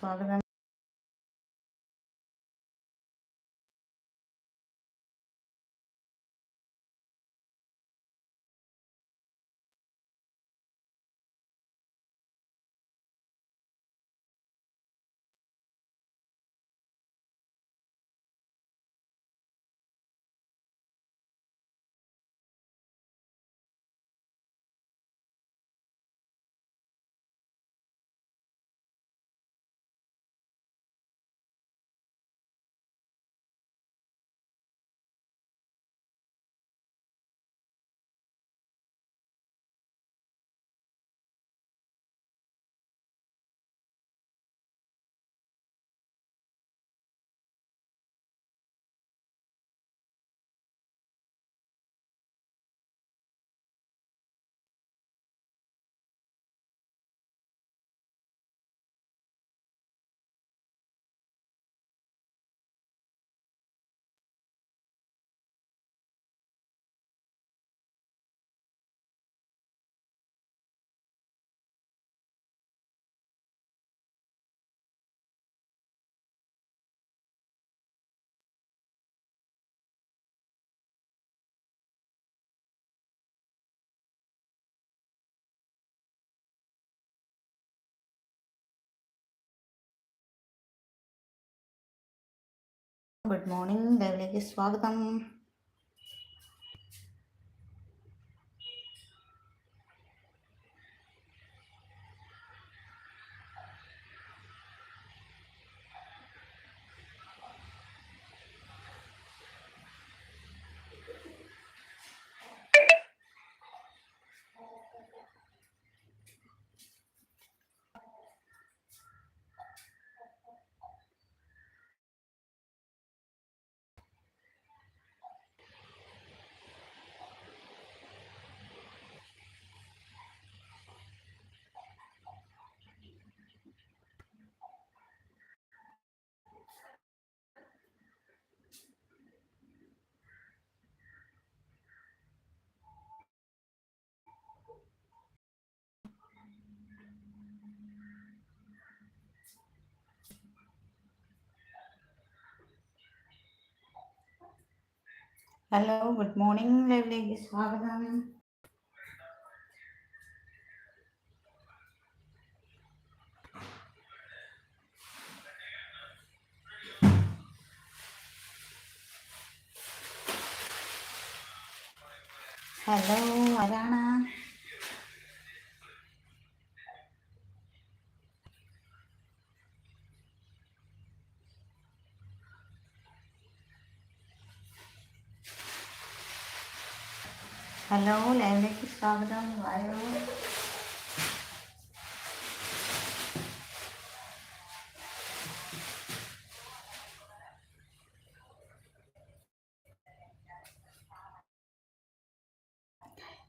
സ്വാഗതം good morning ലൈവിലേക്ക് സ്വാഗതം ഹലോ ഗുഡ് മോർണിംഗ് ലൈവിലേക്ക് സ്വാഗതം ഹലോ ആരാണ് ഹലോ ലൈവിലേക്ക് സ്വാഗതം വായോ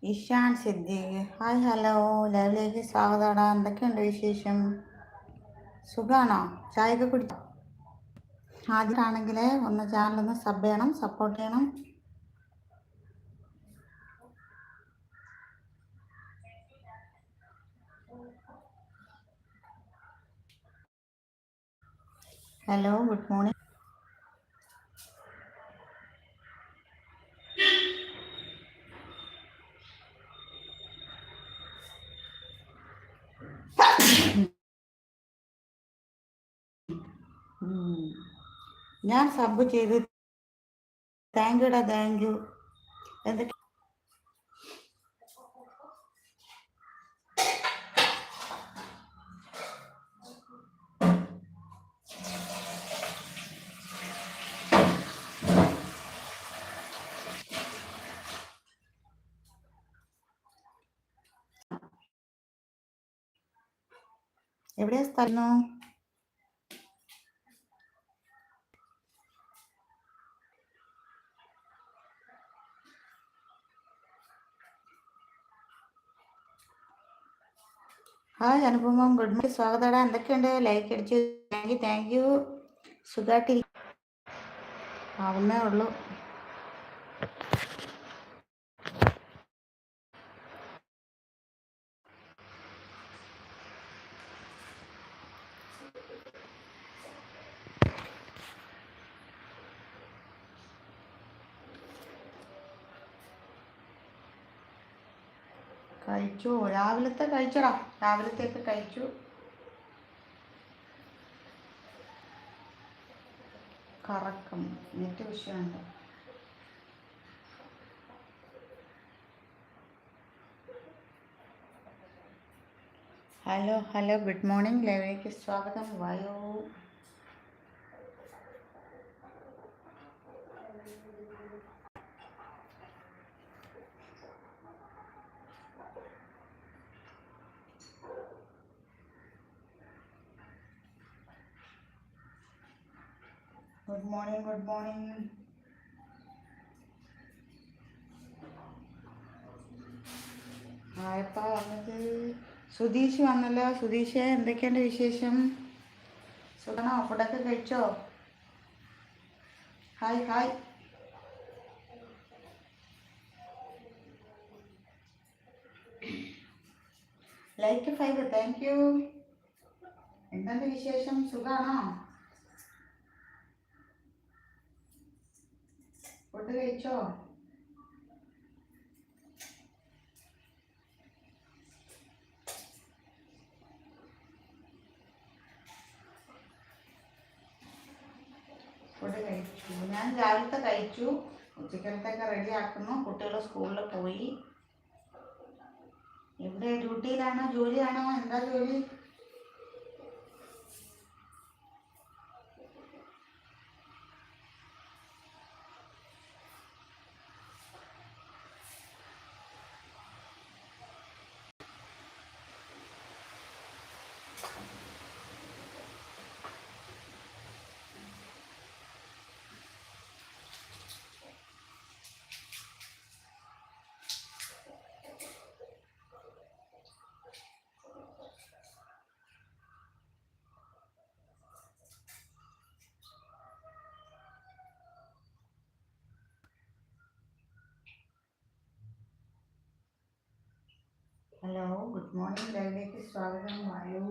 ഇഷാൻ സിദ്ദീഖ് ഹായ് ഹലോ ലൈവിലേക്ക് സ്വാഗതം. എന്തൊക്കെയുണ്ട് വിശേഷം? സുഖാണോ? ചായയൊക്കെ കുടിച്ചോ ആദ്യമാണെങ്കിൽ ഒന്ന് ചാനലൊന്ന് സബ് ചെയ്യണം സപ്പോർട്ട് ചെയ്യണം. ഹലോ ഗുഡ് മോർണിംഗ് ഞാൻ സബ് ചെയ്ത്. താങ്ക് യുടാ താങ്ക് യു എന്തൊക്കെ എവിടെയാ സ്ഥലം? ഹായ് അനുപമം ഗുഡ് മോർണിംഗ്. സ്വാഗതം. എന്തൊക്കെയുണ്ട്? ലൈക്ക് അടിച്ചു. താങ്ക് യു താങ്ക് യു സുഖമായിട്ടിരിക്കും ആവുന്നേ ഉള്ളൂ. കഴിച്ചു. രാവിലത്തെ കഴിച്ചടാ. രാവിലത്തേക്ക് കഴിച്ചു. കറക്കം. നെറ്റ് വിഷയമുണ്ട്. Hello hello. Good morning. ലൈവിലേക്ക് സ്വാഗതം. വായോ. ഗുഡ് മോർണിംഗ് ഗുഡ് മോർണിംഗ് ആയപ്പാ വന്നത്? സുധീഷ് വന്നല്ലോ. സുധീഷ് എന്തൊക്കെയുണ്ട് വിശേഷം? സുഖണോ? ഫുഡൊക്കെ കഴിച്ചോ? Hi hi. Like five thank you. എന്താണ് വിശേഷം? സുഖാണോ ഫുഡ് കഴിച്ചോ? ഫുഡ് ഞാൻ രാവിലത്തെ കഴിച്ചു. ഉച്ചക്കലത്തൊക്കെ റെഡി ആക്കുന്നു കുട്ടികൾ സ്കൂളിൽ പോയി. എവിടെ? ഡ്യൂട്ടിയിലാണോ? ജോലിയാണോ? എന്താ ജോലി? ഹലോ ഗുഡ് മോർണിംഗ് ലൈവിലേക്ക് സ്വാഗതം വായു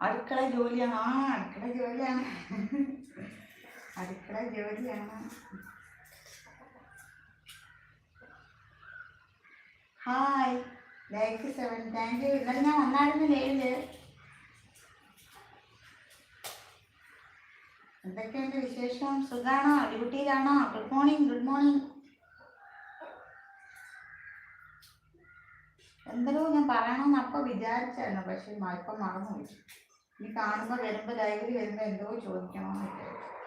അടുക്കള ജോലിയാണ് ആ അടുക്കള ജോലിയാണ്. അടുക്കള ജോലിയാണ്. Hi like seven thank you ഇന്നലെ ഞാൻ വന്നായിരുന്നു ലൈവിൽ. എന്തൊക്കെയുണ്ട് വിശേഷം? സുഖാണോ? ഡ്യൂട്ടിയിലാണോ ഗുഡ് മോർണിംഗ് ഗുഡ് മോർണിംഗ് എന്തല്ലോ ഞാൻ പറയണമെന്ന് അപ്പോൾ വിചാരിച്ചായിരുന്നു പക്ഷെ ഇപ്പം മറന്നുപോയി. ഇനി കാണുമ്പോൾ വരുമ്പോൾ ലൈവിൽ വരുമ്പോൾ എന്തോ ചോദിക്കണമെന്ന് വിചാരിച്ചു.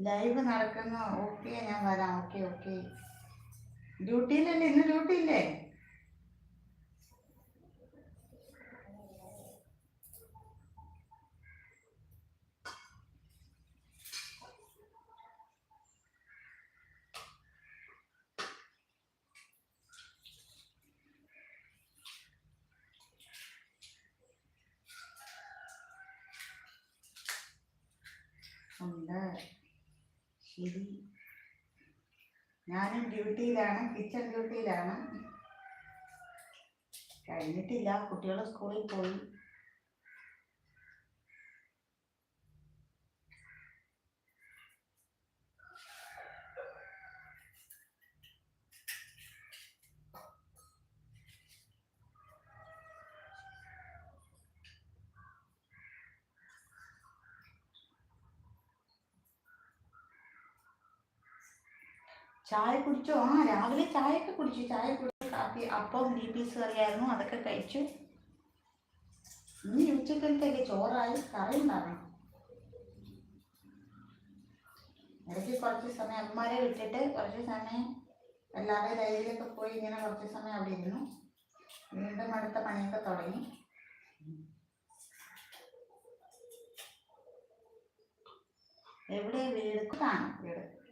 ലൈവ് നടക്കുന്നു. ഓക്കെ ഞാൻ വരാം. Okay okay. ഡ്യൂട്ടിയിലല്ലേ? ഇന്ന് ഉണ്ട് ശരി. ഞാനും ഡ്യൂട്ടിയിലാണ് കിച്ചൺ ഡ്യൂട്ടിയിലാണ്. കഴിഞ്ഞിട്ടില്ല കുട്ടികൾ സ്കൂളിൽ പോയി. ചായ കുടിച്ചോ? ആ രാവിലെ ചായയൊക്കെ കുടിച്ചു. ചായ കുടിച്ചു കാപ്പി. അപ്പം ബി പീസ് കറിയായിരുന്നു. അതൊക്കെ കഴിച്ചു. ഇനി ഉച്ചക്കലത്തേക്ക് ചോറായി കറി ഉണ്ടാകണം ഇടയ്ക്ക് കുറച്ച് സമയം അമ്മമാരെ വിട്ടിട്ട് കുറച്ച് സമയം എല്ലാവരുടെ ലൈവിലൊക്കെ പോയി ഇങ്ങനെ കുറച്ച് സമയം അവിടെ ഇരുന്നു. വീണ്ടും അടുത്ത പണിയൊക്കെ തുടങ്ങി. എവിടെ വീട്? കാണും വീട്.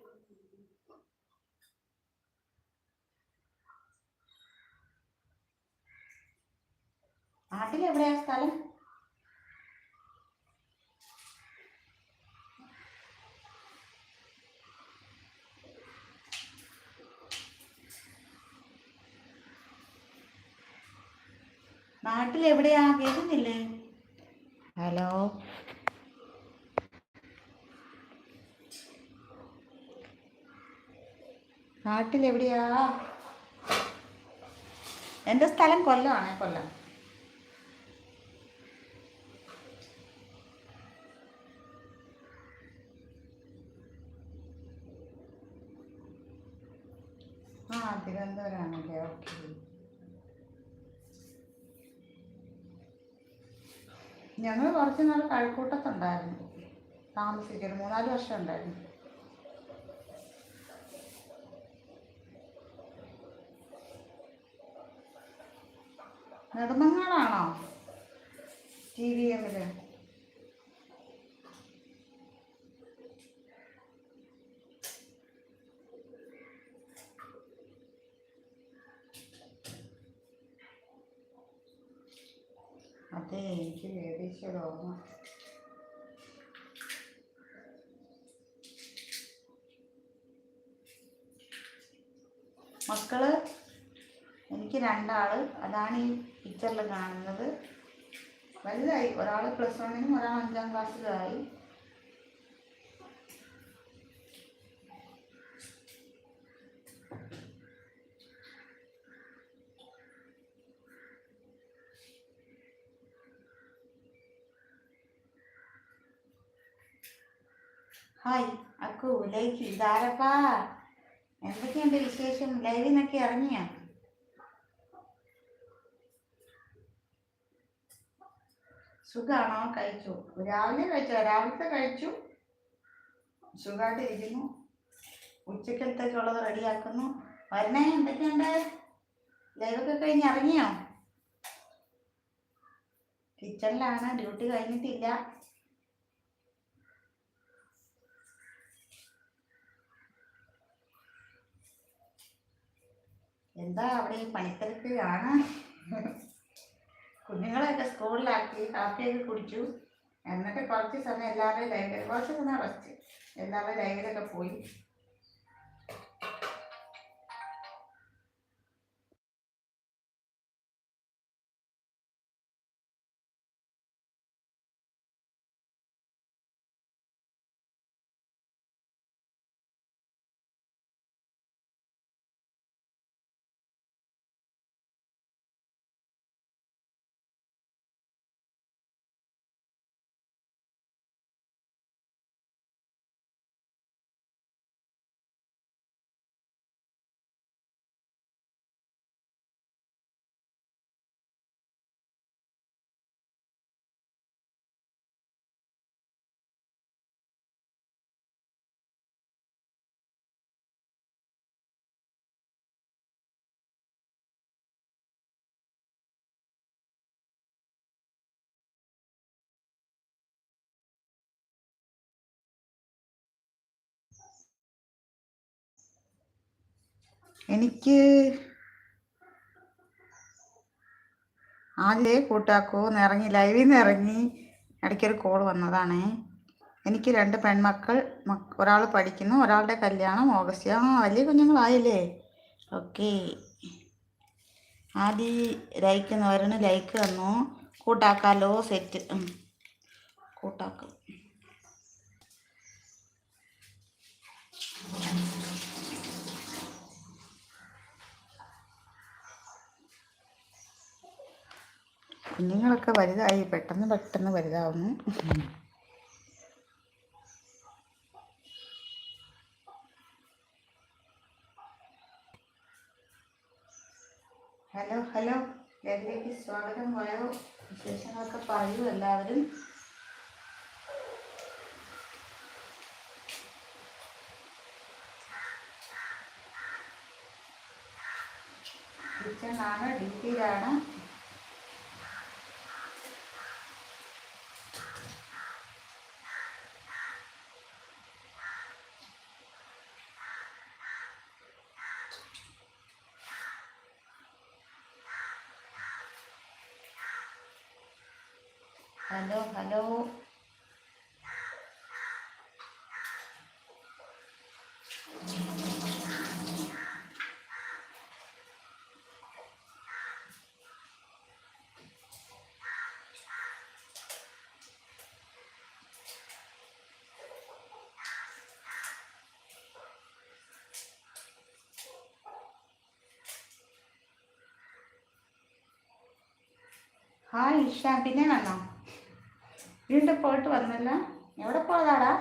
നാട്ടിലെവിടെയാ സ്ഥലം? നാട്ടിലെവിടെയാ? കേൾക്കുന്നില്ലേ? ഹലോ? നാട്ടിലെവിടെയാ? എന്റെ സ്ഥലം കൊല്ലമാണ് കൊല്ലം. ആ തിരുവനന്തപുരമാണല്ലേ ഓക്കെ. ഞങ്ങൾ കുറച്ച് നാൾ കഴക്കൂട്ടത്തുണ്ടായിരുന്നു. താമസിക്കൽ മൂന്നാൽ വർഷം ഉണ്ടായിരുന്നു നെടുമങ്ങാടാണോ ടി വി എമ്മിൽ അതെ എനിക്ക് ഒരു ഓർമ്മ മക്കൾ എനിക്ക് രണ്ടാൾ. അതാണ് ഈ പിക്ചറിൽ കാണുന്നത്. വലുതായി. ഒരാൾ പ്ലസ് വണ്ണിനും ഒരാൾ അഞ്ചാം ക്ലാസ്സിലുമായി ഹായ് അക്കു ലൈക്ക് ഇതാരപ്പാ എന്തൊക്കെയുണ്ട് വിശേഷം? ലൈവിൽ നിന്നൊക്കെ ഇറങ്ങിയ? സുഖാണോ? കഴിച്ചു? രാവിലെ കഴിച്ചു? രാവിലത്തെ കഴിച്ചു. സുഖമായിട്ട് ഇരിക്കുന്നു ഉച്ചക്കലത്തേക്കുള്ളത് റെഡിയാക്കുന്നു. വരണേ എന്തൊക്കെയുണ്ട്? ലൈവൊക്കെ കഴിഞ്ഞ് ഇറങ്ങിയോ? കിച്ചണിലാണ് ഡ്യൂട്ടി കഴിഞ്ഞിട്ടില്ല. എന്താ അവിടെ ഈ പണിത്തിരക്ക് ആണ്? കുഞ്ഞുങ്ങളെയൊക്കെ സ്കൂളിലാക്കി കാപ്പിയൊക്കെ കുടിച്ചു. എന്നിട്ട് കുറച്ച് സമയം എല്ലാവരുടെയും ലൈബ്രറി കുറച്ച് സമയം റെസ്റ്റ് എല്ലാവരുടെയും ലൈബ്രറിയിലൊക്കെ പോയി. എനിക്ക് ആദ്യേ കൂട്ടാക്കൂ. ഇറങ്ങി ലൈവിൽ നിന്ന് ഇറങ്ങി ഇടയ്ക്കൊരു കോൾ വന്നതാണേ. എനിക്ക് രണ്ട് പെൺമക്കൾ ഒരാൾ പഠിക്കുന്നു ഒരാളുടെ കല്യാണം ഓഗസ്റ്റ് ആ വലിയ കുഞ്ഞുങ്ങളായില്ലേ. ഓക്കെ. ആദ്യം ലൈക്കുന്നവരന് ലൈക്ക് തന്നു. കൂട്ടാക്കാലോ സെറ്റ് കൂട്ടാക്കും. കുഞ്ഞുങ്ങളൊക്കെ വലുതായി പെട്ടെന്ന് പെട്ടെന്ന് വലുതാവുന്നു. Hello hello. ലൈവിലേക്ക് സ്വാഗതം. പോയോ വിശേഷങ്ങളൊക്കെ പറയൂ എല്ലാവരും. കിച്ചണാണ് ഡ്യൂട്ടിയിലാണ് ഹലോ ഹലോ ഹായ് ഇഷ പിന്നെ വന്നോ? വീണ്ടും പോയിട്ട് വന്നല്ല? എവിടെ പോയതാടാ?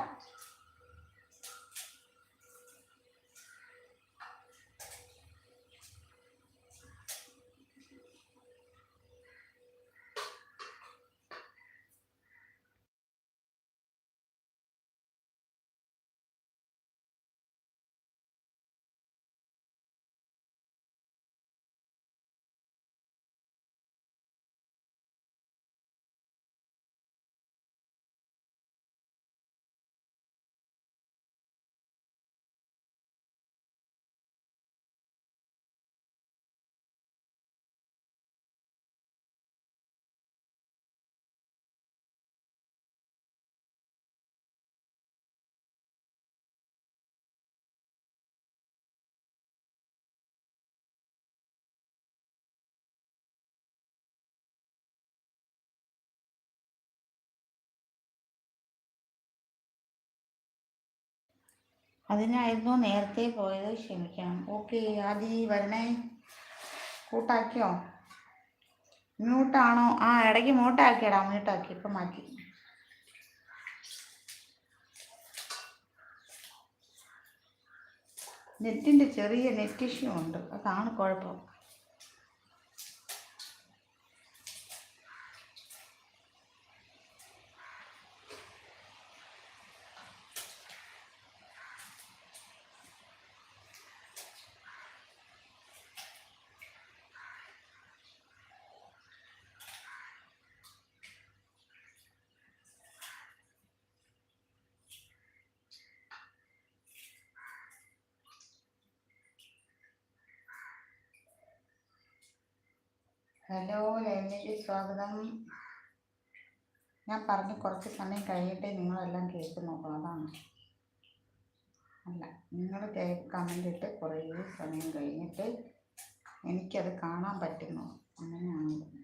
അതിനായിരുന്നു നേരത്തെ പോയത് ക്ഷമിക്കണം. ഓക്കെ ആദി വരണേ. കൂട്ടാക്കിയോ? മ്യൂട്ടാണോ? ആ ഇടയ്ക്ക് മ്യൂട്ടാക്കിയടാ മ്യൂട്ടാക്കി ഇപ്പം മാറ്റി. നെറ്റിന്റെ ചെറിയ നെറ്റ് ഇഷ്യൂ ഉണ്ട്. അതാണ് കുഴപ്പം. ഹലോ ലൈവിലേക്ക് സ്വാഗതം. ഞാൻ പറഞ്ഞ് കുറച്ച് സമയം കഴിയട്ടെ നിങ്ങളെല്ലാം കേൾക്കുന്നുള്ളൂ അതാണ്. അല്ല നിങ്ങൾ കമന്റ് ഇട്ട് കുറേ സമയം കഴിഞ്ഞിട്ട് എനിക്കത് കാണാൻ പറ്റുന്നു. അങ്ങനെയാണ്